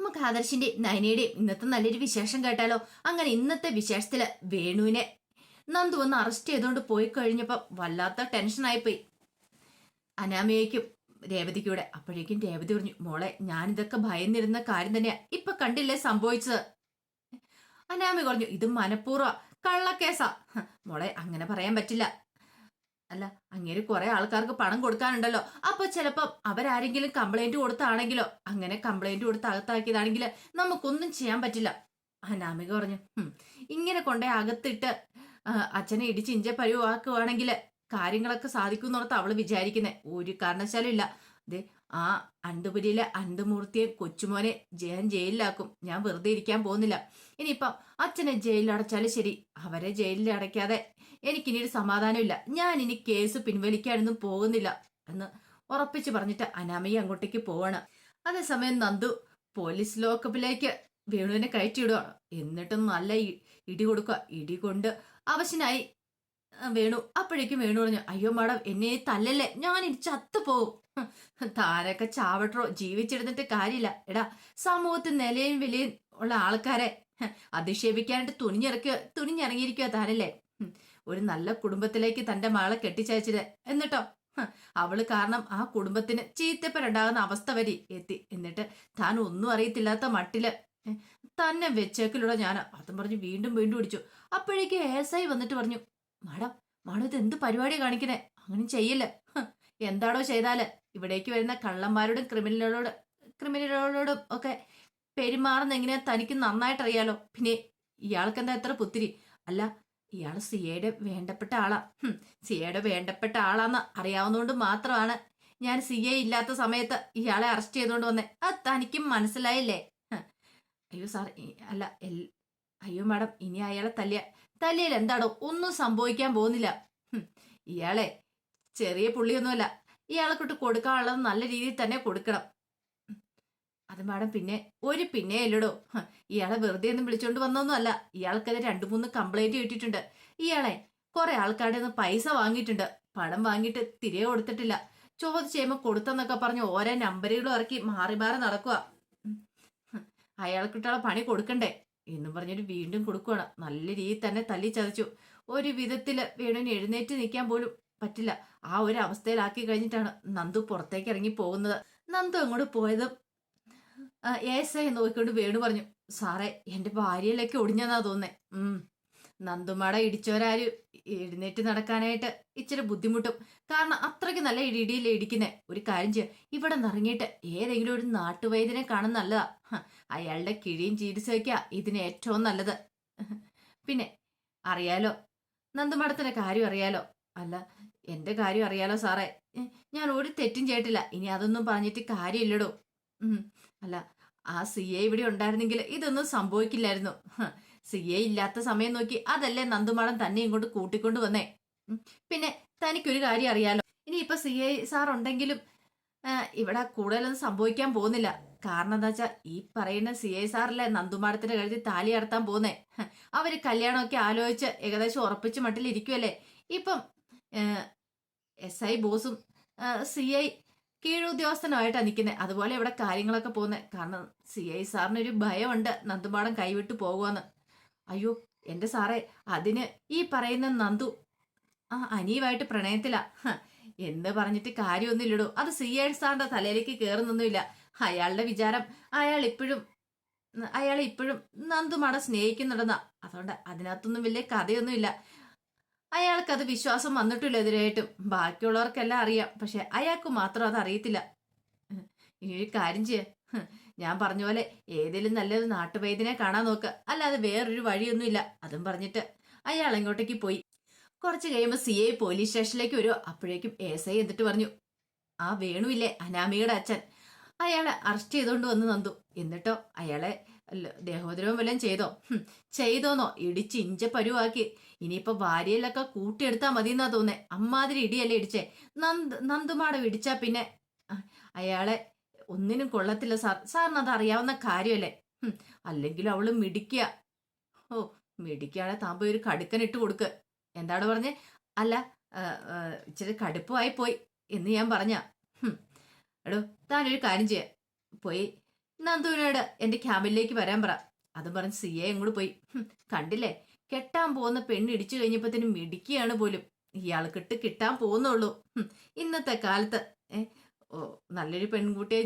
നമുക്ക് ആദർശിന്റെ നയനയുടെയും ഇന്നത്തെ നല്ലൊരു വിശേഷം കേട്ടാലോ? അങ്ങനെ ഇന്നത്തെ വിശേഷത്തിൽ വേണുവിനെ നന്ദു വന്ന് അറസ്റ്റ് ചെയ്തുകൊണ്ട് പോയി കഴിഞ്ഞപ്പം വല്ലാത്ത ടെൻഷനായിപ്പോയി അനാമയ്ക്കും രേവതിക്കൂടെ അപ്പോഴേക്കും രേവതി പറഞ്ഞു മോളെ ഞാൻ ഇതൊക്കെ ഭയന്നിരുന്ന കാര്യം തന്നെയാ. ഇപ്പൊ കണ്ടില്ലേ സംഭവിച്ചത്? അനാമി പറഞ്ഞു ഇത് മനഃപൂർവ കള്ളക്കേസാ. മോളെ അങ്ങനെ പറയാൻ പറ്റില്ല. അല്ല അങ്ങേര് കുറെ ആൾക്കാർക്ക് പണം കൊടുക്കാനുണ്ടല്ലോ. അപ്പൊ ചിലപ്പം അവരാരെങ്കിലും കംപ്ലൈന്റ് കൊടുത്താണെങ്കിലോ അങ്ങനെ കംപ്ലൈന്റ് കൊടുത്ത് അകത്താക്കിയതാണെങ്കിൽ നമുക്കൊന്നും ചെയ്യാൻ പറ്റില്ല. അനാമിക പറഞ്ഞു ഇങ്ങനെ കൊണ്ടേ അകത്തിട്ട് അച്ഛനെ ഇടിച്ച് ഇഞ്ച പരിവാക്കുവാണെങ്കിൽ കാര്യങ്ങളൊക്കെ സാധിക്കുമെന്നോർത്ത് അവൾ വിചാരിക്കുന്നത് ഒരു കാരണവശാലും ഇല്ല. അതെ ആ അണ്ടുപുരിയിലെ അണ്ടുമൂർത്തിയെ കൊച്ചുമോനെ ജയൻ ജയിലിലാക്കും. ഞാൻ വെറുതെ ഇരിക്കാൻ പോകുന്നില്ല. ഇനിയിപ്പം അച്ഛനെ ജയിലിൽ അടച്ചാലും ശരി. അവരെ ജയിലിൽ അടയ്ക്കാതെ എനിക്കിനി ഒരു സമാധാനമില്ല. ഞാൻ ഇനി കേസ് പിൻവലിക്കാനൊന്നും പോകുന്നില്ല എന്ന് ഉറപ്പിച്ച് പറഞ്ഞിട്ട് അനാമയെ അങ്ങോട്ടേക്ക് പോവാണ്. അതേസമയം നന്ദു പോലീസ് ലോക്കപ്പിലേക്ക് വേണുവിനെ കയറ്റിയിടുകയാണ് എന്നിട്ടും നല്ല ഇടി കൊടുക്കുക. ഇടി കൊണ്ട് അവശനായി വേണു. അപ്പോഴേക്കും വേണു പറഞ്ഞു അയ്യോ മാഡം എന്നെ തല്ലല്ലേ? ഞാൻ ഇനി ചത്തുപോകും താനൊക്കെ ചാവട്ടോ ജീവിച്ചിരുന്നിട്ട് കാര്യമില്ല. എടാ സമൂഹത്തിൽ നിലയും വിലയും ഉള്ള ആൾക്കാരെ അധിക്ഷേപിക്കാനായിട്ട് തുണിഞ്ഞിറക്കുക തുണിഞ്ഞിറങ്ങിയിരിക്കുക താനല്ലേ? ഒരു നല്ല കുടുംബത്തിലേക്ക് തന്റെ മകളെ കെട്ടിച്ചയച്ചത് എന്നിട്ടോ? അവൾ കാരണം ആ കുടുംബത്തിന് ചീത്തപ്പരുണ്ടാകുന്ന അവസ്ഥ വരെ എത്തി. എന്നിട്ട് താൻ ഒന്നും അറിയത്തില്ലാത്ത മട്ടിൽ തന്നെ വെച്ചേക്കിലൂടെ ഞാൻ അതും പറഞ്ഞു വീണ്ടും വീണ്ടും ഇടിച്ചു. അപ്പോഴേക്ക് എസ് ഐ വന്നിട്ട് പറഞ്ഞു മാഡം മാഡം ഇത് എന്ത് പരിപാടി കാണിക്കണേ? അങ്ങനെ ചെയ്യല്ല. എന്താണോ ചെയ്താൽ? ഇവിടേക്ക് വരുന്ന കള്ളന്മാരോടും ക്രിമിനലുകളോട് ക്രിമിനലുകളോടും ഒക്കെ പെരുമാറുന്ന എങ്ങനെയാ തനിക്ക് നന്നായിട്ട് അറിയാലോ പിന്നെ ഇയാൾക്ക് എന്താ എത്ര പുത്തിരി? അല്ല ഇയാൾ സിയയുടെ വേണ്ടപ്പെട്ട ആളാ. സിയയുടെ വേണ്ടപ്പെട്ട ആളാന്ന് അറിയാവുന്നതുകൊണ്ട് മാത്രമാണ് ഞാൻ സിയെ ഇല്ലാത്ത സമയത്ത് ഇയാളെ അറസ്റ്റ് ചെയ്തുകൊണ്ട് വന്നേ. അത് തനിക്കും മനസ്സിലായില്ലേ? അയ്യോ സാർ അല്ല അയ്യോ മാഡം ഇനി അയാളെ തല്ലിയ തല്ലിയിൽ എന്താണോ ഒന്നും സംഭവിക്കാൻ പോകുന്നില്ല. ഇയാളെ ചെറിയ പുള്ളിയൊന്നുമല്ല. ഇയാളെ കൊണ്ട് കൊടുക്കാനുള്ളത് നല്ല രീതിയിൽ തന്നെ കൊടുക്കണം. അത് മാഡം പിന്നെ ഒരു പിന്നെ അല്ലടോ ഇയാളെ വെറുതെ ഒന്നും വിളിച്ചോണ്ട് വന്നൊന്നും അല്ല ഇയാൾക്കത് രണ്ടു മൂന്ന് കംപ്ലൈന്റ് കിട്ടിയിട്ടുണ്ട്. ഇയാളെ കുറെ ആൾക്കാരുടെ നിന്ന് പൈസ വാങ്ങിയിട്ടുണ്ട്. പണം വാങ്ങിയിട്ട് തിരികെ കൊടുത്തിട്ടില്ല. ചോദിച്ചു ചെയ്യുമ്പോൾ കൊടുത്തെന്നൊക്കെ പറഞ്ഞ് ഓരോ നമ്പറുകളും ഇറക്കി മാറി മാറി നടക്കുക അയാൾക്കിട്ടുള്ള പണി കൊടുക്കണ്ടേ? എന്നും പറഞ്ഞിട്ട് വീണ്ടും കൊടുക്കുകയാണ് നല്ല രീതിയിൽ തന്നെ തല്ലി ചതച്ചു. ഒരു വിധത്തിൽ വേണുവിന് എഴുന്നേറ്റ് നിൽക്കാൻ പോലും പറ്റില്ല. ആ ഒരു അവസ്ഥയിലാക്കി കഴിഞ്ഞിട്ടാണ് നന്ദു പുറത്തേക്ക് ഇറങ്ങി പോകുന്നത്. നന്ദു അങ്ങോട്ട് പോയതും ഏസ് ഐ നോക്കിക്കൊണ്ട് വേണു പറഞ്ഞു. സാറേ എന്റെ ഭാര്യയിലൊക്കെ ഒടിഞ്ഞെന്നാ തോന്നേ ഉം നന്ദുമാട ഇടിച്ചവരാരും എഴുന്നേറ്റ് നടക്കാനായിട്ട് ഇച്ചിരി ബുദ്ധിമുട്ടും. കാരണം അത്രയ്ക്ക് നല്ല ഇടിയിലെ ഇടിക്കുന്നേ. ഒരു കാര്യം ചെയ്യാം ഇവിടെ നിറങ്ങിയിട്ട് ഏതെങ്കിലും ഒരു നാട്ടുവൈദ്യനെ കാണുന്ന നല്ലതാ. അയാളുടെ കിഴിയും ചികിത്സയ്ക്കാ ഇതിന് ഏറ്റവും നല്ലത്. പിന്നെ അറിയാലോ. നന്ദുമടത്തിന്റെ കാര്യം അറിയാലോ. അല്ല എന്റെ കാര്യം അറിയാലോ സാറേ. ഞാൻ ഒരു തെറ്റും ചെയ്തിട്ടില്ല. ഇനി അതൊന്നും പറഞ്ഞിട്ട് കാര്യമില്ലടോ. അല്ല ആ സി എ ഇവിടെ ഉണ്ടായിരുന്നെങ്കിൽ ഇതൊന്നും സംഭവിക്കില്ലായിരുന്നു. സി എ ഇല്ലാത്ത സമയം നോക്കി അതല്ലേ നന്ദുമാടൻ തന്നെ ഇങ്ങോട്ട് കൂട്ടിക്കൊണ്ട് വന്നേ. പിന്നെ തനിക്കൊരു കാര്യം അറിയാലോ. ഇനി ഇപ്പൊ സി എ സാർ ഉണ്ടെങ്കിലും ഇവിടെ കൂടുതലൊന്നും സംഭവിക്കാൻ പോകുന്നില്ല. കാരണം എന്താ വെച്ചാൽ ഈ പറയുന്ന സി ഐ സാറല്ലേ നന്ദുമാടത്തിന്റെ കഴുത്തിൽ താലി അടത്താൻ പോകുന്നേ. അവർ കല്യാണമൊക്കെ ആലോചിച്ച് ഏകദേശം ഉറപ്പിച്ച് മട്ടിലിരിക്കുമല്ലേ ഇപ്പം എസ് ഐ ബോസും സി ഐ കീഴുദ്യോഗസ്ഥനുമായിട്ടാണ് നിൽക്കുന്നത് അതുപോലെ ഇവിടെ കാര്യങ്ങളൊക്കെ പോകുന്നത് കാരണം സി ഐ സാറിനൊരു ഭയമുണ്ട്. നന്ദുപാടം കൈവിട്ട് പോകുമെന്ന് അയ്യോ എന്റെ സാറേ അതിന് ഈ പറയുന്ന നന്ദു ആ അനിയുമായിട്ട് പ്രണയത്തിലാ. എന്ന് പറഞ്ഞിട്ട് കാര്യമൊന്നുമില്ലടോ. അത് സി ഐ സാറിന്റെ തലയിലേക്ക് കയറുന്നൊന്നുമില്ല അയാളുടെ വിചാരം അയാൾ ഇപ്പോഴും അയാൾ ഇപ്പോഴും നന്ദുമാടം സ്നേഹിക്കുന്നുണ്ടെന്നാ. അതുകൊണ്ട് അതിനകത്തൊന്നും വലിയ കഥയൊന്നുമില്ല. അയാൾക്കത് വിശ്വാസം വന്നിട്ടില്ല എതിരായിട്ടും ബാക്കിയുള്ളവർക്കെല്ലാം അറിയാം. പക്ഷെ അയാൾക്ക് മാത്രം അത് അറിയത്തില്ല. ഈ കാര്യം ചെയ്യ. ഞാൻ പറഞ്ഞ പോലെ ഏതെങ്കിലും നല്ലൊരു നാട്ടുവൈദ്യനെ കാണാൻ നോക്ക്. അല്ലാതെ വേറൊരു വഴിയൊന്നുമില്ല. അതും പറഞ്ഞിട്ട് അയാൾ അങ്ങോട്ടേക്ക് പോയി. കുറച്ച് കഴിയുമ്പോൾ സി ഐ പോലീസ് സ്റ്റേഷനിലേക്ക് വരുമോ അപ്പോഴേക്കും എസ് ഐ എന്നിട്ട് പറഞ്ഞു ആ വേണുവില്ലേ അനാമികയുടെ അച്ഛൻ. അയാളെ അറസ്റ്റ് ചെയ്തുകൊണ്ട് വന്ന് നന്ദു. എന്നിട്ടോ അയാളെ ദേഹോദ്രവം വല്ലതും ചെയ്തോ? ചെയ്തോന്നോ? ഇടിച്ച് ഇഞ്ച പരുവാക്കി. ഇനിയിപ്പോ ഭാര്യയിലൊക്കെ കൂട്ടിയെടുത്താ മതി എന്നാ തോന്നേ. അമ്മാതിരി ഇടിയല്ലേ ഇടിച്ചേ. നന്ദ് നന്ദുമാടം ഇടിച്ചാ പിന്നെ അയാളെ ഒന്നിനും കൊള്ളത്തില്ല സാർ. സാറിന് അത് അറിയാവുന്ന കാര്യമല്ലേ? അല്ലെങ്കിൽ അവൾ മിടിക്കുക ഓ മിടിക്കാണെ താൻ ഒരു കടുക്കൻ ഇട്ട് കൊടുക്ക്. എന്താണ് പറഞ്ഞേ? അല്ല ഇച്ചിരി കടുപ്പമായി പോയി എന്ന് ഞാൻ പറഞ്ഞ. എടോ താനൊരു കാര്യം ചെയ്യാം. പോയി നന്ദുവിനോട് എന്റെ ക്യാബിനിലേക്ക് വരാൻ പറ. അതും പറഞ്ഞ് സി എ ഇങ്ങോട്ട് പോയി. കണ്ടില്ലേ? കെട്ടാൻ പോകുന്ന പെണ്ണ് ഇടിച്ചു കഴിഞ്ഞപ്പോഴത്തേനും മിടിക്കുകയാണ് പോലും. ഇയാൾക്കിട്ട് കിട്ടാൻ പോകുന്നുള്ളൂ. ഇന്നത്തെ കാലത്ത് നല്ലൊരു പെൺകുട്ടിയെ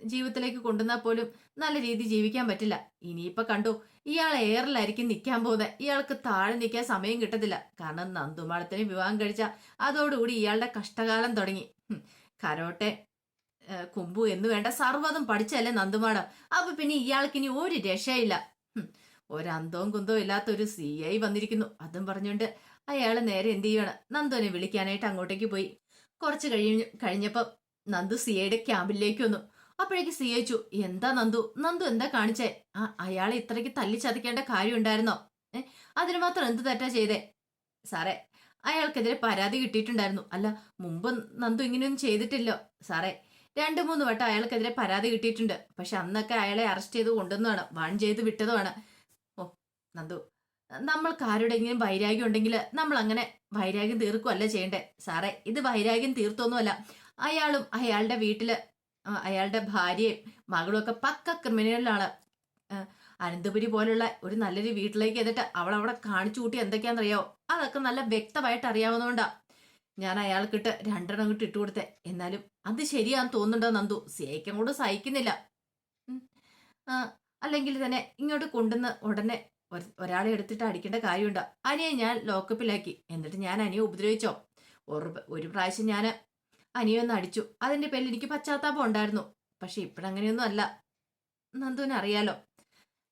ജീവിതത്തിലേക്ക് കൊണ്ടുവന്നാൽ പോലും നല്ല രീതി ജീവിക്കാൻ പറ്റില്ല. ഇനിയിപ്പൊ കണ്ടു ഇയാൾ എയറിലായിരിക്കും നിൽക്കാൻ പോകുന്നത്. ഇയാൾക്ക് താഴെ നിൽക്കാൻ സമയം കിട്ടത്തില്ല. കാരണം നന്ദുമാളത്തിന് വിവാഹം കഴിച്ച അതോടുകൂടി ഇയാളുടെ കഷ്ടകാലം തുടങ്ങി. കരോട്ടെ. കുമ്പു എന്ന് വേണ്ട സർവതും പഠിച്ചല്ലേ നന്ദുമാടം അപ്പൊ പിന്നെ ഇയാൾക്ക് ഇനി ഒരു രക്ഷയില്ല. ഒരന്തവും കുന്തവും ഇല്ലാത്ത ഒരു സി ഐ വന്നിരിക്കുന്നു. അതും പറഞ്ഞുകൊണ്ട് അയാൾ നേരെ എന്ത് ചെയ്യാണ് നന്ദുവിനെ വിളിക്കാനായിട്ട് അങ്ങോട്ടേക്ക് പോയി. കുറച്ച് കഴിഞ്ഞ് കഴിഞ്ഞപ്പോ നന്ദു സി ഐയുടെ ക്യാമ്പിലേക്ക് വന്നു. അപ്പോഴേക്ക് സി അയച്ചു എന്താ നന്ദു? നന്ദു എന്താ കാണിച്ചേ? ആ അയാളെ ഇത്രയ്ക്ക് തല്ലി ചതിക്കേണ്ട കാര്യം ഉണ്ടായിരുന്നോ? ഏഹ് അതിന് മാത്രം എന്ത് തെറ്റാ ചെയ്തേ? സാറേ അയാൾക്കെതിരെ പരാതി കിട്ടിയിട്ടുണ്ടായിരുന്നു. അല്ല മുമ്പ് നന്ദു ഇങ്ങനെയൊന്നും ചെയ്തിട്ടില്ലോ. സാറേ രണ്ടു മൂന്ന് വട്ടം അയാൾക്കെതിരെ പരാതി കിട്ടിയിട്ടുണ്ട്. പക്ഷെ അന്നൊക്കെ അയാളെ അറസ്റ്റ് ചെയ്ത് കൊണ്ടുവന്നതാണ്. വാൺ ചെയ്ത് വിട്ടതുമാണ്. ഓ നന്ദു. നമ്മൾക്ക് ആരുടെങ്കിലും വൈരാഗ്യം ഉണ്ടെങ്കിൽ നമ്മൾ അങ്ങനെ വൈരാഗ്യം തീർക്കുമല്ല ചെയ്യണ്ടേ? സാറേ ഇത് വൈരാഗ്യം തീർത്തൊന്നുമല്ല. അയാളും അയാളുടെ വീട്ടിൽ അയാളുടെ ഭാര്യയും മകളും ഒക്കെ പക്ക ക്രിമിനലാണ് അനന്തപുരി പോലുള്ള ഒരു നല്ലൊരു വീട്ടിലേക്ക് എന്നിട്ട് അവൾ കാണിച്ചു കൂട്ടി എന്തൊക്കെയാണെന്നറിയാവോ? അതൊക്കെ നല്ല വ്യക്തമായിട്ട് അറിയാവുന്നതുകൊണ്ടാ. ഞാൻ അയാൾക്കിട്ട് രണ്ടെണ്ണം കിട്ടി ഇട്ട് കൊടുത്തേ. എന്നാലും അത് ശരിയാന്ന് തോന്നുന്നുണ്ടോ നന്ദു? സേക്കം കൂടെ സഹിക്കുന്നില്ല. അല്ലെങ്കിൽ തന്നെ ഇങ്ങോട്ട് കൊണ്ടുവന്ന് ഉടനെ ഒരാളെ എടുത്തിട്ട് അടിക്കേണ്ട കാര്യമുണ്ട്? അനിയെ ഞാൻ ലോക്കപ്പിലാക്കി എന്നിട്ട് ഞാൻ അനിയെ ഉപദ്രവിച്ചോ? ഒരു ഒരു പ്രാവശ്യം ഞാൻ അനിയെ ഒന്ന് അടിച്ചു. അതിന്റെ പേരിൽ എനിക്ക് പശ്ചാത്താപം ഉണ്ടായിരുന്നു. പക്ഷെ ഇപ്പോഴങ്ങനെയൊന്നും അല്ല. നന്ദുവിന് അറിയാലോ.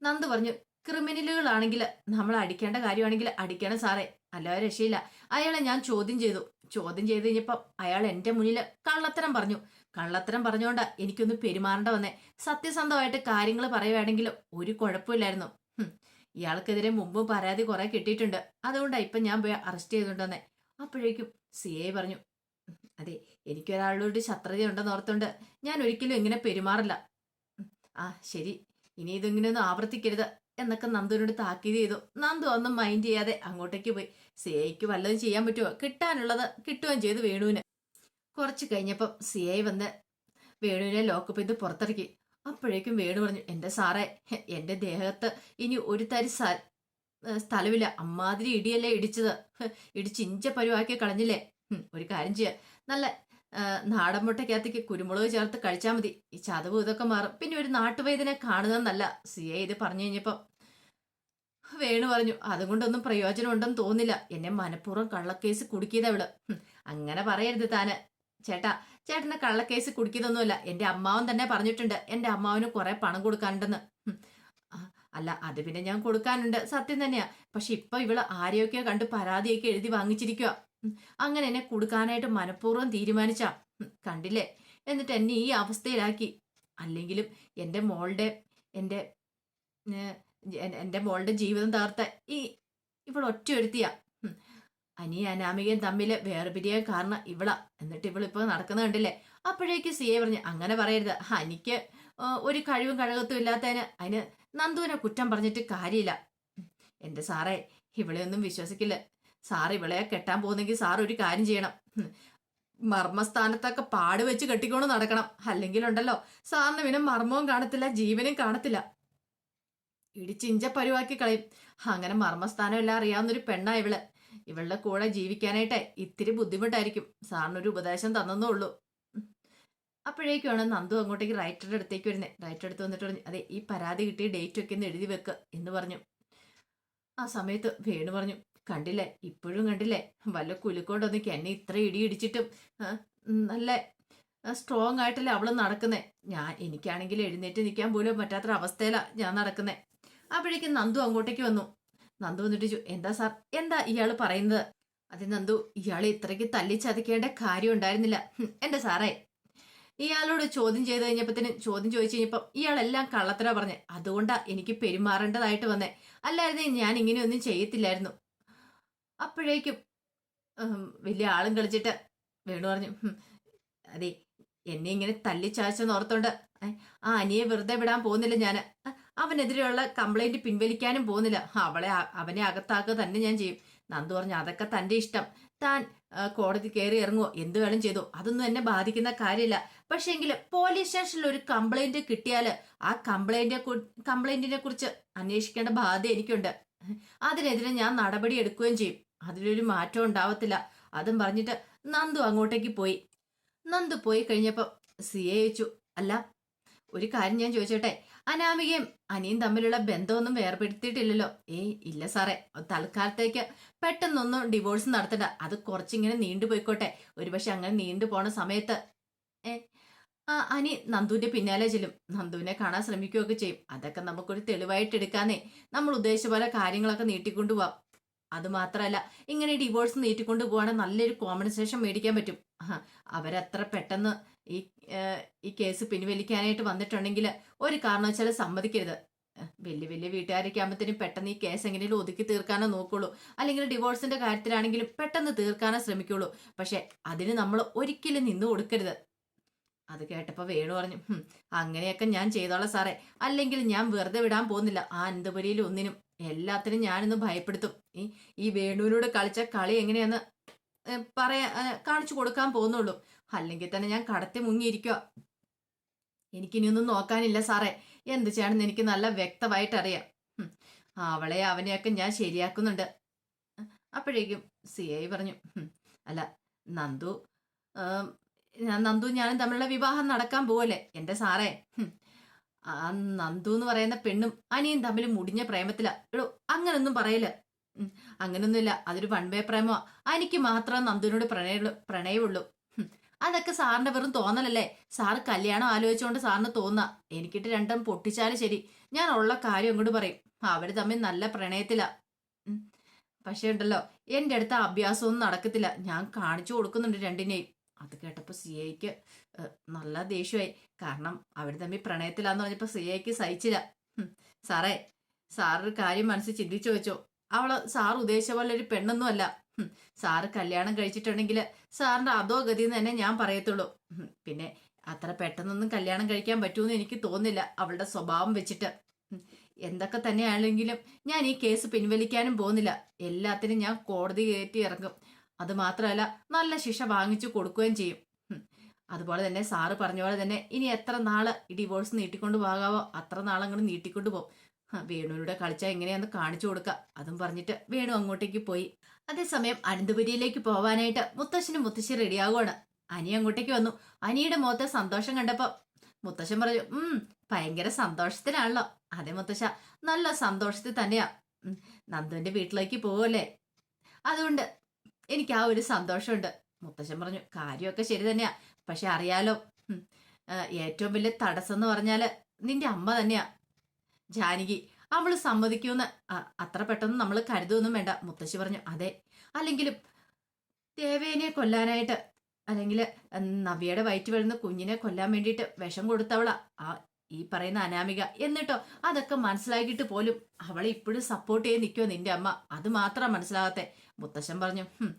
നന്ദു പറഞ്ഞു ക്രിമിനലുകളാണെങ്കിൽ നമ്മൾ അടിക്കേണ്ട കാര്യമാണെങ്കിൽ അടിക്കണം സാറേ. അല്ലാതെ രക്ഷയില്ല. അയാളെ ഞാൻ ചോദ്യം ചെയ്തു. ചോദ്യം ചെയ്ത് കഴിഞ്ഞപ്പം അയാൾ എന്റെ മുന്നിൽ കള്ളത്തരം പറഞ്ഞു. കള്ളത്തരം പറഞ്ഞുകൊണ്ട് എനിക്കൊന്ന് പെരുമാറേണ്ട വന്നേ. സത്യസന്ധമായിട്ട് കാര്യങ്ങൾ പറയുവാണെങ്കിൽ ഒരു കുഴപ്പമില്ലായിരുന്നു. ഇയാൾക്കെതിരെ മുമ്പ് പരാതി കുറെ കിട്ടിയിട്ടുണ്ട്. അതുകൊണ്ടാണ് ഇപ്പം ഞാൻ പോയി അറസ്റ്റ് ചെയ്തുകൊണ്ടുവന്നേ അപ്പോഴേക്കും സി ഐ പറഞ്ഞു അതെ എനിക്കൊരാളോട് ശത്രുത ഉണ്ടെന്ന് ഓർത്തുകൊണ്ട് ഞാൻ ഒരിക്കലും ഇങ്ങനെ പെരുമാറില്ല. ആ ശരി. ഇനി ഇതിങ്ങനെയൊന്നും ആവർത്തിക്കരുത് എന്നൊക്കെ നന്ദുവിനോട് താക്കീത് ചെയ്തു. നന്ദു ഒന്നും മൈൻഡ് ചെയ്യാതെ അങ്ങോട്ടേക്ക് പോയി. സി ഐക്ക് വല്ലതും ചെയ്യാൻ പറ്റുമോ കിട്ടാനുള്ളത് കിട്ടുകയും ചെയ്തു വേണുവിന്. കുറച്ച് കഴിഞ്ഞപ്പം സി ഐ വന്ന് വേണുവിനെ ലോക്കപ്പ് ചെയ്ത് പുറത്തിറക്കി. അപ്പോഴേക്കും വേണു പറഞ്ഞു എന്റെ സാറേ എന്റെ ദേഹത്ത് ഇനി ഒരു തരി സ്ഥലമില്ല. അമ്മാതിരി ഇടിയല്ലേ ഇടിച്ചത്. ഇടിച്ച് ഇഞ്ച പരുവാക്കി കളഞ്ഞില്ലേ? ഒരു കാര്യം ചെയ്യാം. നല്ല നാടൻ മുട്ടയ്ക്കകത്തേക്ക് കുരുമുളക് ചേർത്ത് കഴിച്ചാൽ മതി. ഈ ചതവ് ഇതൊക്കെ മാറും. പിന്നെ ഒരു നാട്ടുവൈദ്യനെ കാണുന്നതെന്നല്ല സി ഐ ഇത് പറഞ്ഞു കഴിഞ്ഞപ്പം. വേണു പറഞ്ഞു. അതുകൊണ്ടൊന്നും പ്രയോജനം ഉണ്ടെന്ന് തോന്നില്ല. എന്നെ മനഃപൂർവം കള്ളക്കേസ് കുടുക്കിയതവൾ. അങ്ങനെ പറയരുത് താന്. ചേട്ടാ ചേട്ടനെ കള്ളക്കേസ് കുടുക്കിയതൊന്നുമല്ല. എന്റെ അമ്മാവൻ തന്നെ പറഞ്ഞിട്ടുണ്ട്. എന്റെ അമ്മാവന് കുറെ പണം കൊടുക്കാനുണ്ടെന്ന്. അല്ല അത് പിന്നെ ഞാൻ കൊടുക്കാനുണ്ട്. സത്യം തന്നെയാ. പക്ഷെ ഇപ്പൊ ഇവൾ ആരെയൊക്കെയോ കണ്ട് പരാതിയൊക്കെ എഴുതി വാങ്ങിച്ചിരിക്കുക അങ്ങനെ എന്നെ കൊടുക്കാനായിട്ട് മനഃപൂർവം തീരുമാനിച്ചാ. കണ്ടില്ലേ? എന്നിട്ട് എന്നെ ഈ അവസ്ഥയിലാക്കി. അല്ലെങ്കിലും എന്റെ മോളുടെ എന്റെ ഏ, എ- എന്റെ മോളുടെ ജീവിതം തകർത്ത ഈ ഇവൾ ഒറ്റ ഒരുത്തിയാ അനിയും അനാമികയും തമ്മിൽ വേർപിരിയാൻ കാരണം ഇവളാ. എന്നിട്ട് ഇവളിപ്പോൾ നടക്കുന്ന കണ്ടില്ലേ? അപ്പോഴേക്ക് സി എ പറഞ്ഞു അങ്ങനെ പറയരുത്. ഹനിക്ക് ഒരു കഴിവും കഴകത്തും ഇല്ലാത്തതിന് അതിന് നന്ദുവിനെ കുറ്റം പറഞ്ഞിട്ട് കാര്യമില്ല. എന്റെ സാറേ ഇവളെ ഒന്നും വിശ്വസിക്കില്ല. സാർ ഇവളെ കെട്ടാൻ പോകുന്നെങ്കിൽ സാർ ഒരു കാര്യം ചെയ്യണം. മർമ്മസ്ഥാനത്തൊക്കെ പാട് വെച്ച് കെട്ടിക്കൊണ്ട് നടക്കണം. അല്ലെങ്കിൽ ഉണ്ടല്ലോ സാറിന് പിന്നെ മർമ്മവും കാണത്തില്ല ജീവനും കാണത്തില്ല. ഇടിച്ചിഞ്ച പരുവാക്കി കളയും. അങ്ങനെ മർമ്മസ്ഥാനം എല്ലാം അറിയാവുന്നൊരു പെണ്ണാ ഇവൾ. ഇവളുടെ കൂടെ ജീവിക്കാനായിട്ട് ഇത്തിരി ബുദ്ധിമുട്ടായിരിക്കും. സാറിനൊരു ഉപദേശം തന്നേ ഉള്ളൂ. അപ്പോഴേക്കുമാണ് നന്ദു അങ്ങോട്ടേക്ക് റൈറ്ററുടെ അടുത്തേക്ക് വരുന്നത് റൈറ്റർ അടുത്ത് വന്നിട്ട് പറഞ്ഞു അതെ ഈ പരാതി കിട്ടിയ ഡേറ്റ് ഒക്കെ ഒന്ന് എഴുതി വെക്ക് എന്ന് പറഞ്ഞു. ആ സമയത്ത് വേണു പറഞ്ഞു കണ്ടില്ലേ ഇപ്പോഴും കണ്ടില്ലേ വല്ല കുലുക്കോണ്ടൊന്നും എന്നെ ഇത്ര ഇടി ഇടിച്ചിട്ടും നല്ല സ്ട്രോങ് ആയിട്ടല്ലേ അവൾ നടക്കുന്നേ. ഞാൻ എനിക്കാണെങ്കിൽ എഴുന്നേറ്റ് നിൽക്കാൻ പോലും പറ്റാത്തൊരവസ്ഥയിലാണ് ഞാൻ നടക്കുന്നേ. അപ്പോഴേക്കും നന്ദു അങ്ങോട്ടേക്ക് വന്നു. നന്ദു വന്നിട്ട് ചോ എന്താ സാർ? എന്താ ഇയാൾ പറയുന്നത്? അത് നന്ദു ഇയാളെ ഇത്രയ്ക്ക് തല്ലിച്ചതയ്ക്കേണ്ട കാര്യം ഉണ്ടായിരുന്നില്ല. എന്റെ സാറേ. ഇയാളോട് ചോദ്യം ചെയ്ത് കഴിഞ്ഞപ്പത്തിന് ചോദ്യം ചോദിച്ചു കഴിഞ്ഞപ്പം ഇയാളെല്ലാം കള്ളത്തര പറഞ്ഞേ അതുകൊണ്ടാ എനിക്ക് പെരുമാറേണ്ടതായിട്ട് വന്നേ. അല്ലായിരുന്നെങ്കിൽ ഞാൻ ഇങ്ങനെയൊന്നും ചെയ്യത്തില്ലായിരുന്നു. അപ്പോഴേക്കും വലിയ ആളും കളിച്ചിട്ട് വേണു പറഞ്ഞു "ഹും, അതെ എന്നെ ഇങ്ങനെ തല്ലിച്ചാച്ചെന്ന് ഓർത്തോണ്ട് ആ അനിയെ വെറുതെ വിടാൻ പോകുന്നില്ല ഞാൻ അവനെതിരെയുള്ള കംപ്ലൈന്റ് പിൻവലിക്കാനും പോകുന്നില്ല. അവളെ അവനെ അകത്താക്കുക തന്നെ ഞാൻ ചെയ്യും. നന്ദു പറഞ്ഞു അതൊക്കെ തന്റെ ഇഷ്ടം. താൻ കോടതി കയറി ഇറങ്ങുമോ എന്ത് വേണം ചെയ്തു? അതൊന്നും എന്നെ ബാധിക്കുന്ന കാര്യമില്ല. പക്ഷേങ്കിൽ പോലീസ് സ്റ്റേഷനിൽ ഒരു കംപ്ലൈന്റ് കിട്ടിയാൽ ആ കംപ്ലൈന്റിനെ കംപ്ലൈന്റിനെ കുറിച്ച് അന്വേഷിക്കേണ്ട ബാധ്യത എനിക്കുണ്ട്. അതിനെതിരെ ഞാൻ നടപടി എടുക്കുകയും ചെയ്യും. അതിലൊരു മാറ്റം ഉണ്ടാവത്തില്ല. അതും പറഞ്ഞിട്ട് നന്ദു അങ്ങോട്ടേക്ക് പോയി. നന്ദു പോയി കഴിഞ്ഞപ്പോൾ സി ചോദിച്ചു അല്ല ഒരു കാര്യം ഞാൻ ചോദിച്ചോട്ടെ? അനാമികയും അനിയും തമ്മിലുള്ള ബന്ധമൊന്നും വേർപെടുത്തിയിട്ടില്ലല്ലോ. ഏയ് ഇല്ല സാറേ. തൽക്കാലത്തേക്ക് പെട്ടെന്നൊന്നും ഡിവോഴ്സ് നടത്തണ്ട. അത് കുറച്ചിങ്ങനെ നീണ്ടുപോയിക്കോട്ടെ ഒരുപക്ഷെ അങ്ങനെ നീണ്ടു പോണ സമയത്ത് ഏ ആ അനി നന്ദുവിന്റെ പിന്നാലെ ചെല്ലും. നന്ദുവിനെ കാണാൻ ശ്രമിക്കുകയൊക്കെ ചെയ്യും. അതൊക്കെ നമുക്കൊരു തെളിവായിട്ട് എടുക്കാന്നേ. നമ്മൾ ഉദ്ദേശിച്ച പോലെ കാര്യങ്ങളൊക്കെ നീട്ടിക്കൊണ്ടു പോവാം അത് മാത്രമല്ല ഇങ്ങനെ ഡിവോഴ്സ് നീട്ടിക്കൊണ്ടു പോവാണെങ്കിൽ നല്ലൊരു കോമ്പൻസേഷൻ മേടിക്കാൻ പറ്റും. അവരത്ര പെട്ടെന്ന് ഈ ഈ കേസ് പിൻവലിക്കാനായിട്ട് വന്നിട്ടുണ്ടെങ്കിൽ ഒരു കാരണവശാലും സമ്മതിക്കരുത്. വലിയ വലിയ വീട്ടുകാരൊക്കെ ആകുമ്പോഴത്തേനും പെട്ടെന്ന് ഈ കേസ് എങ്ങനെയും ഒതുക്കി തീർക്കാനോ നോക്കുള്ളൂ. അല്ലെങ്കിൽ ഡിവോഴ്സിന്റെ കാര്യത്തിലാണെങ്കിലും പെട്ടെന്ന് തീർക്കാനോ ശ്രമിക്കുള്ളൂ. പക്ഷെ അതിന് നമ്മൾ ഒരിക്കലും നിന്നു കൊടുക്കരുത്. അത് കേട്ടപ്പോൾ വേണു പറഞ്ഞു അങ്ങനെയൊക്കെ ഞാൻ ചെയ്തോളാം സാറേ. അല്ലെങ്കിൽ ഞാൻ വെറുതെ വിടാൻ പോകുന്നില്ല. ആ അനന്തപുരിയിൽ ഒന്നിനും എല്ലാത്തിനും ഞാനിന്ന് ഭയപ്പെടുത്തും. ഈ ഈ വേണുവിനോട് കളിച്ച കളി എങ്ങനെയാന്ന് പറയാ കാണിച്ചു കൊടുക്കാൻ പോകുന്നുള്ളൂ. അല്ലെങ്കിൽ തന്നെ ഞാൻ കടത്തി മുങ്ങിയിരിക്കുക എനിക്കിനിയൊന്നും നോക്കാനില്ല സാറേ. എന്ത് ചെയ്യണമെന്ന് എനിക്ക് നല്ല വ്യക്തമായിട്ട് അറിയാം ഹും, അവളെ അവനെയൊക്കെ ഞാൻ ശരിയാക്കുന്നുണ്ട്. അപ്പോഴേക്കും സി ഐ പറഞ്ഞു അല്ല നന്ദു ഞാൻ നന്ദു ഞാനും തമ്മിലുള്ള വിവാഹം നടക്കാൻ പോവല്ലേ? എന്റെ സാറേ ആ നന്ദു എന്ന് പറയുന്ന പെണ്ണും അനിയും തമ്മിൽ മുടിഞ്ഞ പ്രേമത്തിലാണ് എടോ അങ്ങനൊന്നും പറയില്ല? അങ്ങനൊന്നുമില്ല. അതൊരു വൺ വേ പ്രേമോ എനിക്ക് മാത്രം നന്ദുവിനോട് പ്രണയമുള്ളൂ പ്രണയമുള്ളൂ അതൊക്കെ സാറിന്റെ വെറും തോന്നലല്ലേ? സാർ കല്യാണം ആലോചിച്ചുകൊണ്ട് സാറിന് തോന്നാ. എനിക്കിട്ട് രണ്ടും പൊട്ടിച്ചാലും ശരി. ഞാൻ ഉള്ള കാര്യം അങ്ങോട്ട് പറയും. അവർ തമ്മിൽ നല്ല പ്രണയത്തിലാ. പക്ഷേ ഉണ്ടല്ലോ എന്റെ അടുത്ത അഭ്യാസമൊന്നും നടക്കത്തില്ല. ഞാൻ കാണിച്ചു കൊടുക്കുന്നുണ്ട് രണ്ടിനെയും. അത് കേട്ടപ്പോൾ സി ഐക്ക് നല്ല ദേഷ്യമായി. കാരണം അവർ തമ്മിൽ പ്രണയത്തിലാന്ന് പറഞ്ഞപ്പോൾ സി ഐക്ക് സഹിച്ചില്ല സാറേ സാറൊരു കാര്യം മനസ്സിൽ ചിന്തിച്ചു വെച്ചോ. അവൾ സാർ ഉദ്ദേശിച്ച പോലെ ഒരു പെണ്ണൊന്നും അല്ല ഹും, സാറ് കല്യാണം കഴിച്ചിട്ടുണ്ടെങ്കിൽ സാറിന്റെ അതോ ഗതി എന്ന് തന്നെ ഞാൻ പറയത്തുള്ളൂ. പിന്നെ അത്ര പെട്ടെന്നൊന്നും കല്യാണം കഴിക്കാൻ പറ്റുമെന്ന് എനിക്ക് തോന്നില്ല അവളുടെ സ്വഭാവം വെച്ചിട്ട്. എന്തൊക്കെ തന്നെയാണെങ്കിലും ഞാൻ ഈ കേസ് പിൻവലിക്കാനും പോകുന്നില്ല. എല്ലാത്തിനും ഞാൻ കോടതി കയറ്റി ഇറങ്ങും. അത് മാത്രമല്ല നല്ല ശിക്ഷ വാങ്ങിച്ചു കൊടുക്കുകയും ചെയ്യും. അതുപോലെ തന്നെ സാറ് പറഞ്ഞ പോലെ തന്നെ ഇനി എത്ര നാൾ ഈ ഡിവോഴ്സ് നീട്ടിക്കൊണ്ട് പോകാവോ? അത്ര നാളങ്ങോട്ട് നീട്ടിക്കൊണ്ട് പോകും. വേണുവിലൂടെ കളിച്ചാൽ എങ്ങനെയാന്ന് കാണിച്ചു കൊടുക്കുക അതും പറഞ്ഞിട്ട് വേണു അങ്ങോട്ടേക്ക് പോയി. അതേസമയം അനന്തപുരിയിലേക്ക് പോവാനായിട്ട് മുത്തശ്ശനും മുത്തശ്ശി റെഡിയാകുവാണ് അനി അങ്ങോട്ടേക്ക് വന്നു. അനിയുടെ മുഖത്തെ സന്തോഷം കണ്ടപ്പോ മുത്തശ്ശൻ പറഞ്ഞു ഉം ഭയങ്കര സന്തോഷത്തിലാണല്ലോ അതെ മുത്തശ്ശ നല്ല സന്തോഷത്തിൽ തന്നെയാ. നന്ദുവിന്റെ വീട്ടിലേക്ക് പോവല്ലേ? അതുകൊണ്ട് എനിക്ക് ആ ഒരു സന്തോഷമുണ്ട്. മുത്തശ്ശൻ പറഞ്ഞു കാര്യമൊക്കെ ശരി തന്നെയാ. പക്ഷെ അറിയാലോ ഏറ്റവും വലിയ തടസ്സം എന്ന് പറഞ്ഞാൽ നിന്റെ അമ്മ തന്നെയാ. ജാനകി അവൾ സമ്മതിക്കൂന്ന്. അത്ര പെട്ടെന്ന് നമ്മൾ കരുതൊന്നും വേണ്ട. മുത്തശ്ശി പറഞ്ഞു അതെ. അല്ലെങ്കിലും ദേവേനെ കൊല്ലാനായിട്ട് അല്ലെങ്കിൽ നവ്യയുടെ വയറ്റ് വീഴുന്ന കുഞ്ഞിനെ കൊല്ലാൻ വേണ്ടിയിട്ട് വിഷം കൊടുത്തവള. ആ ഈ പറയുന്ന അനാമിക. എന്നിട്ടോ അതൊക്കെ മനസ്സിലാക്കിയിട്ട് പോലും അവളെ ഇപ്പോഴും സപ്പോർട്ട് ചെയ്ത് നിൽക്കുമോ നിന്റെ അമ്മ. അത് മാത്രം മനസ്സിലാകാത്തെ മുത്തശ്ശൻ പറഞ്ഞു "ഹും,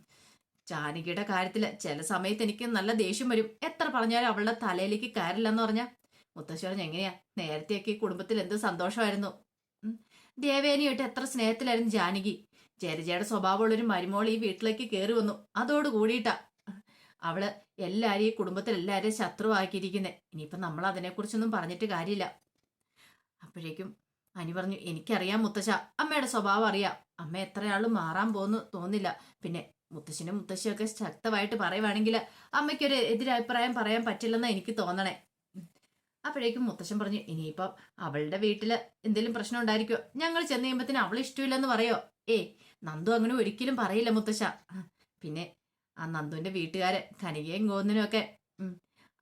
ജാനകിയുടെ കാര്യത്തിൽ ചില സമയത്ത് എനിക്ക് നല്ല ദേഷ്യം വരും. എത്ര പറഞ്ഞാലും അവളുടെ തലയിലേക്ക് കയറില്ലെന്ന് പറഞ്ഞ? മുത്തശ്ശി പറഞ്ഞു എങ്ങനെയാ? നേരത്തെയൊക്കെ ഈ കുടുംബത്തിൽ എന്ത് സന്തോഷമായിരുന്നു. ദേവേനിയായിട്ട് എത്ര സ്നേഹത്തിലായിരുന്നു ജാനകി. സ്വഭാവമുള്ള സ്വഭാവമുള്ളൊരു മരുമോൾ ഈ വീട്ടിലേക്ക് കയറി വന്നു. അതോട് കൂടിയിട്ടാ അവൾ എല്ലാരെയും ഈ കുടുംബത്തിൽ എല്ലാരെയും ശത്രുവാക്കിയിരിക്കുന്നത് ഇനിയിപ്പം നമ്മൾ അതിനെക്കുറിച്ചൊന്നും പറഞ്ഞിട്ട് കാര്യമില്ല. അപ്പോഴേക്കും അനി പറഞ്ഞു എനിക്കറിയാം മുത്തശ്ശ. അമ്മയുടെ സ്വഭാവം അറിയാം. അമ്മ എത്രയാളും മാറാൻ പോകുന്നു തോന്നില്ല പിന്നെ മുത്തശ്ശനും മുത്തശ്ശിയൊക്കെ ശക്തമായിട്ട് പറയുവാണെങ്കിൽ അമ്മയ്ക്കൊരു എതിരഭിപ്രായം പറയാൻ പറ്റില്ലെന്ന് എനിക്ക് തോന്നണേ. അപ്പോഴേക്കും മുത്തശ്ശൻ പറഞ്ഞു ഇനിയിപ്പം അവളുടെ വീട്ടിൽ എന്തെങ്കിലും പ്രശ്നം ഉണ്ടായിരിക്കോ ഞങ്ങൾ ചെന്ന് കഴിയുമ്പത്തിന് അവൾ ഇഷ്ടമില്ലെന്ന് പറയോ? ഏ നന്ദു അങ്ങനെ ഒരിക്കലും പറയില്ല മുത്തശ്ശ. പിന്നെ ആ നന്ദുവിന്റെ വീട്ടുകാരെ കനികയും ഗോന്നിനും ഒക്കെ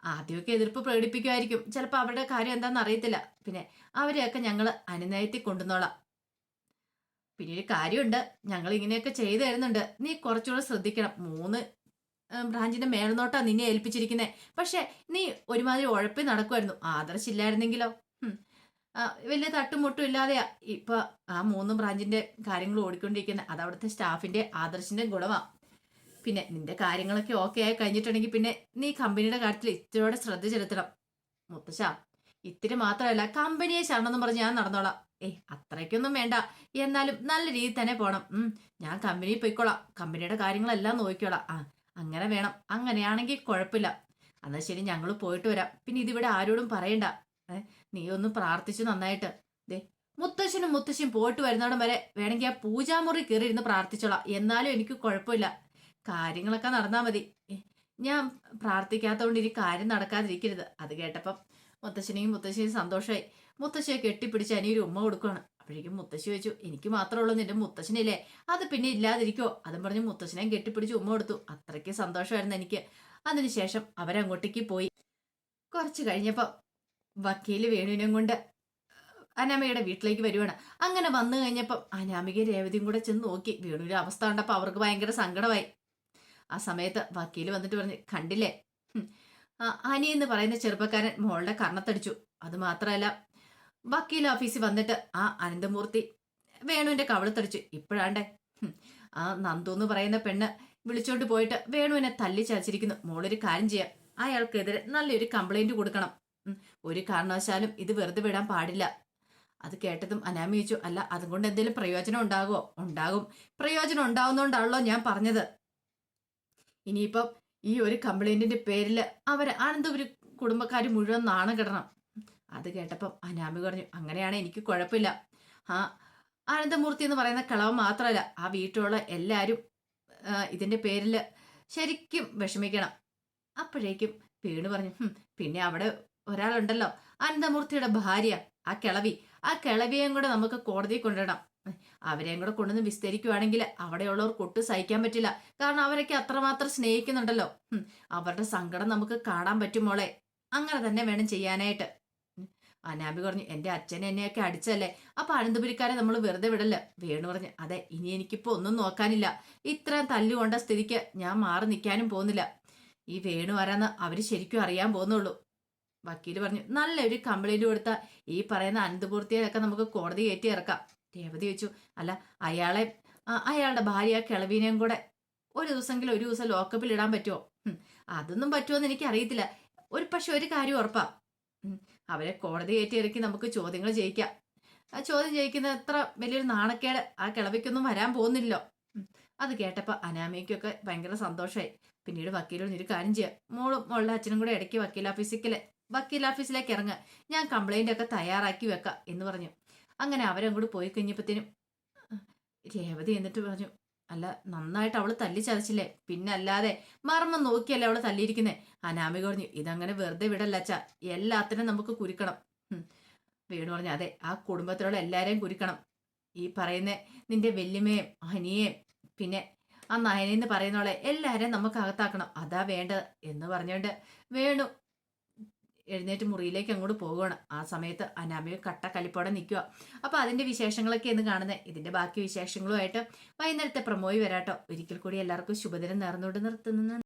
ആദ്യമൊക്കെ എതിർപ്പ് പ്രകടിപ്പിക്കുമായിരിക്കും. ചിലപ്പോൾ അവരുടെ കാര്യം എന്താണെന്ന് അറിയത്തില്ല. പിന്നെ അവരെയൊക്കെ ഞങ്ങൾ അനുനയത്തിൽ കൊണ്ടുവന്നോളാം. പിന്നെ ഒരു കാര്യമുണ്ട് ഞങ്ങൾ ഇങ്ങനെയൊക്കെ ചെയ്തു തരുന്നുണ്ട്. നീ കുറച്ചുകൂടെ ശ്രദ്ധിക്കണം. മൂന്ന് ബ്രാഞ്ചിന്റെ മേൽനോട്ടാ നിന്നെ ഏൽപ്പിച്ചിരിക്കുന്നത് പക്ഷെ നീ ഒരുമാതിരി ഉഴപ്പി നടക്കുമായിരുന്നു ആദർശില്ലായിരുന്നെങ്കിലോ വലിയ തട്ടുമുട്ടും ഇല്ലാതെയാ ഇപ്പൊ ആ മൂന്ന് ബ്രാഞ്ചിന്റെ കാര്യങ്ങൾ ഓടിക്കൊണ്ടിരിക്കുന്നത് അത് അവിടുത്തെ സ്റ്റാഫിന്റെ ആദർശിന്റെ ഗുണമാ. പിന്നെ നിന്റെ കാര്യങ്ങളൊക്കെ ഓക്കെ ആയി കഴിഞ്ഞിട്ടുണ്ടെങ്കിൽ പിന്നെ നീ കമ്പനിയുടെ കാര്യത്തിൽ ഇത്തിരിയോടെ ശ്രദ്ധ ചെലുത്തണം. മുത്തശ്ശ ഇത്തിരി മാത്രമല്ല കമ്പനിയെ ശരണമെന്ന് പറഞ്ഞ് ഞാൻ നടന്നോളാം. ഏയ് അത്രയ്ക്കൊന്നും വേണ്ട. എന്നാലും നല്ല രീതിയിൽ തന്നെ പോണം. ഞാൻ കമ്പനിയിൽ പോയിക്കോളാം. കമ്പനിയുടെ കാര്യങ്ങളെല്ലാം നോക്കിക്കോളാം. ആ അങ്ങനെ വേണം. അങ്ങനെയാണെങ്കിൽ കുഴപ്പമില്ല. എന്നാൽ ശരി ഞങ്ങൾ പോയിട്ട് വരാം. പിന്നെ ഇതിവിടെ ആരോടും പറയണ്ട. നീ ഒന്ന് പ്രാർത്ഥിച്ചു നന്നായിട്ട്. ദേ മുത്തശ്ശനും മുത്തശ്ശിയും പോയിട്ട് വരുന്നോടം വരെ വേണമെങ്കിൽ ആ പൂജാമുറി കയറി ഇരുന്ന് പ്രാർത്ഥിച്ചോളാം. എന്നാലും എനിക്ക് കുഴപ്പമില്ല. കാര്യങ്ങളൊക്കെ നടന്നാൽ മതി. ഞാൻ പ്രാർത്ഥിക്കാത്തതുകൊണ്ട് ഇനി കാര്യം നടക്കാതിരിക്കരുത്. അത് കേട്ടപ്പം മുത്തശ്ശനെയും മുത്തശ്ശിയും സന്തോഷമായി. മുത്തശ്ശിയെ കെട്ടിപ്പിടിച്ച് അനിയൊരു ഉമ്മ കൊടുക്കുകയാണ് അപ്പോഴേക്കും മുത്തശ്ശി വെച്ചു എനിക്ക് മാത്രമേ ഉള്ളൂ നിന്റെ മുത്തശ്ശനില്ലേ? അത് പിന്നെ ഇല്ലാതിരിക്കോ? അതും പറഞ്ഞ് മുത്തശ്ശനെയും കെട്ടിപ്പിടിച്ച് ഉമ്മ കൊടുത്തു. അത്രയ്ക്ക് സന്തോഷമായിരുന്നു എനിക്ക്. അതിനുശേഷം അവരങ്ങോട്ടേക്ക് പോയി. കുറച്ച് കഴിഞ്ഞപ്പോൾ വക്കീൽ വേണുവിനെ കൊണ്ട് അനാമികയുടെ വീട്ടിലേക്ക് വരുവാണ്. അങ്ങനെ വന്നു കഴിഞ്ഞപ്പം അനാമിക രേവതിയും കൂടെ ചെന്ന് നോക്കി. വേണുവിന്റെ അവസ്ഥ കണ്ടപ്പോൾ അവർക്ക് ഭയങ്കര സങ്കടമായി. ആ സമയത്ത് വക്കീൽ വന്നിട്ട് പറഞ്ഞു കണ്ടില്ലേ? അനിയെന്ന് അനി എന്ന് പറയുന്ന ചെറുപ്പക്കാരൻ മോളുടെ കർണത്തടിച്ചു. അത് മാത്രമല്ല വക്കീൽ ഓഫീസിൽ വന്നിട്ട് ആ അനന്തമൂർത്തി വേണുവിന്റെ കവളത്തടിച്ചു ഇപ്പോഴാണ്ടേ. ആ നന്ദു എന്ന് പറയുന്ന പെണ്ണ് വിളിച്ചോണ്ട് പോയിട്ട് വേണുവിനെ തല്ലി ചതച്ചിരിക്കുന്നു. മോളൊരു കാര്യം ചെയ്യാം. അയാൾക്കെതിരെ നല്ലൊരു കംപ്ലൈന്റ് കൊടുക്കണം. ഒരു കാരണവശാലും ഇത് വെറുതെ വിടാൻ പാടില്ല. അത് കേട്ടതും അനാമി ചോദിച്ചു അല്ല അതുകൊണ്ട് എന്തെങ്കിലും പ്രയോജനം ഉണ്ടാകുമോ ഉണ്ടാകും. പ്രയോജനം ഉണ്ടാവുന്നോണ്ടാണല്ലോ ഞാൻ പറഞ്ഞത്. ഇനിയിപ്പം ഈ ഒരു കംപ്ലൈന്റിന്റെ പേരിൽ അവർ ആനന്ദപുരി കുടുംബക്കാർ മുഴുവൻ നാണം കിടണം. അത് കേട്ടപ്പം അനാമി പറഞ്ഞു അങ്ങനെയാണ് എനിക്ക് കുഴപ്പമില്ല. ആ ആനന്ദമൂർത്തി എന്ന് പറയുന്ന കളവ് മാത്രമല്ല ആ വീട്ടിലുള്ള എല്ലാവരും ഇതിന്റെ പേരിൽ ശരിക്കും വിഷമിക്കണം. അപ്പോഴേക്കും വീണ് പറഞ്ഞു പിന്നെ അവിടെ ഒരാളുണ്ടല്ലോ അനന്തമൂർത്തിയുടെ ഭാര്യ ആ കിളവി. ആ കിളവിയെയും കൂടെ നമുക്ക് കോടതിയിൽ കൊണ്ടിടാം അവരെയും കൂടെ കൊണ്ടുവന്ന് വിസ്തരിക്കുവാണെങ്കിൽ അവിടെയുള്ളവർക്ക് ഒട്ടും സഹിക്കാൻ പറ്റില്ല. കാരണം അവരൊക്കെ അത്രമാത്രം സ്നേഹിക്കുന്നുണ്ടല്ലോ. അവരുടെ സങ്കടം നമുക്ക് കാണാൻ പറ്റുമോളെ അങ്ങനെ തന്നെ വേണം ചെയ്യാനായിട്ട്. അനാബി പറഞ്ഞു എന്റെ അച്ഛൻ എന്നെയൊക്കെ അടിച്ചല്ലേ? അപ്പൊ അനന്തപുരിക്കാരെ നമ്മൾ വെറുതെ വിടല്ല. വേണു പറഞ്ഞു അതെ ഇനി എനിക്കിപ്പോ ഒന്നും നോക്കാനില്ല. ഇത്രയും തല്ലുകൊണ്ട സ്ഥിതിക്ക് ഞാൻ മാറി നിൽക്കാനും പോകുന്നില്ല. ഈ വേണു ആരാന്ന് അവർ ശരിക്കും അറിയാൻ പോകുന്നുള്ളൂ. വക്കീൽ പറഞ്ഞു നല്ലൊരു കംപ്ലൈന്റ് കൊടുത്താൽ ഈ പറയുന്ന അനന്തപൂർത്തിയൊക്കെ നമുക്ക് കോടതി കയറ്റി ഇറക്കാം. രേവതി വെച്ചു അല്ല അയാളെ അയാളുടെ ഭാര്യ കിളവിനെയും കൂടെ ഒരു ദിവസമെങ്കിലും ഒരു ദിവസം ലോക്കപ്പിൽ ഇടാൻ പറ്റുമോ അതൊന്നും അതൊന്നും പറ്റുമോന്ന് എനിക്ക് അറിയത്തില്ല ഒരു പക്ഷെ ഒരു കാര്യം ഉറപ്പാ. അവരെ കോടതി കയറ്റി ഇറക്കി നമുക്ക് ചോദ്യങ്ങൾ ജയിക്കാം. ആ ചോദ്യം ജയിക്കുന്ന എത്ര വലിയൊരു നാണക്കേട് ആ കിളവിക്കൊന്നും വരാൻ പോകുന്നില്ലോ അത് കേട്ടപ്പോൾ അനാമയ്ക്കൊക്കെ ഭയങ്കര സന്തോഷമായി പിന്നീട് വക്കീലോട് ഒരു കാര്യം ചെയ്യാം. മോളും മോളുടെ അച്ഛനും കൂടെ ഇടയ്ക്ക് വക്കീൽ ഓഫീസിക്കലെ വക്കീൽ ഓഫീസിലേക്ക് ഇറങ്ങുക ഞാൻ കംപ്ലൈന്റ് ഒക്കെ തയ്യാറാക്കി വെക്കാം എന്ന് പറഞ്ഞു. അങ്ങനെ അവരങ്ങോട്ട് പോയി കഴിഞ്ഞപ്പോഴത്തേനും രേവതി എന്നിട്ട് പറഞ്ഞു അല്ല നന്നായിട്ട് അവൾ തല്ലി ചതച്ചില്ലേ? പിന്നെ അല്ലാതെ മർമ്മം നോക്കിയല്ലേ അവൾ തല്ലിയിരിക്കുന്നേ? അനാമിക പറഞ്ഞു ഇതങ്ങനെ വെറുതെ വിടല്ല അച്ഛ. എല്ലാത്തിനും നമുക്ക് കുരുക്കണം. വീണു പറഞ്ഞു അതെ ആ കുടുംബത്തിലുള്ള എല്ലാരെയും കുരുക്കണം. ഈ പറയുന്ന നിന്റെ വല്യമ്മയും അനിയേയും പിന്നെ ആ നയനെന്ന് പറയുന്നവളെ എല്ലാരെയും നമുക്ക് അകത്താക്കണം അതാ വേണ്ടത്. എന്ന് പറഞ്ഞുകൊണ്ട് വേണു എഴുന്നേറ്റ് മുറിയിലേക്ക് അങ്ങോട്ട് പോവുകയാണ്. ആ സമയത്ത് അനാമിക കട്ട കലിപ്പോടെ നിൽക്കുക അപ്പോൾ അതിന്റെ വിശേഷങ്ങളൊക്കെ എന്ന് കാണുന്നത് ഇതിന്റെ ബാക്കി വിശേഷങ്ങളുമായിട്ട് വൈകുന്നേരത്തെ പ്രമോയി വരാട്ടോ. ഒരിക്കൽ കൂടി എല്ലാവർക്കും ശുഭദിനം നേർന്നുകൊണ്ട് നിർത്തുന്നു.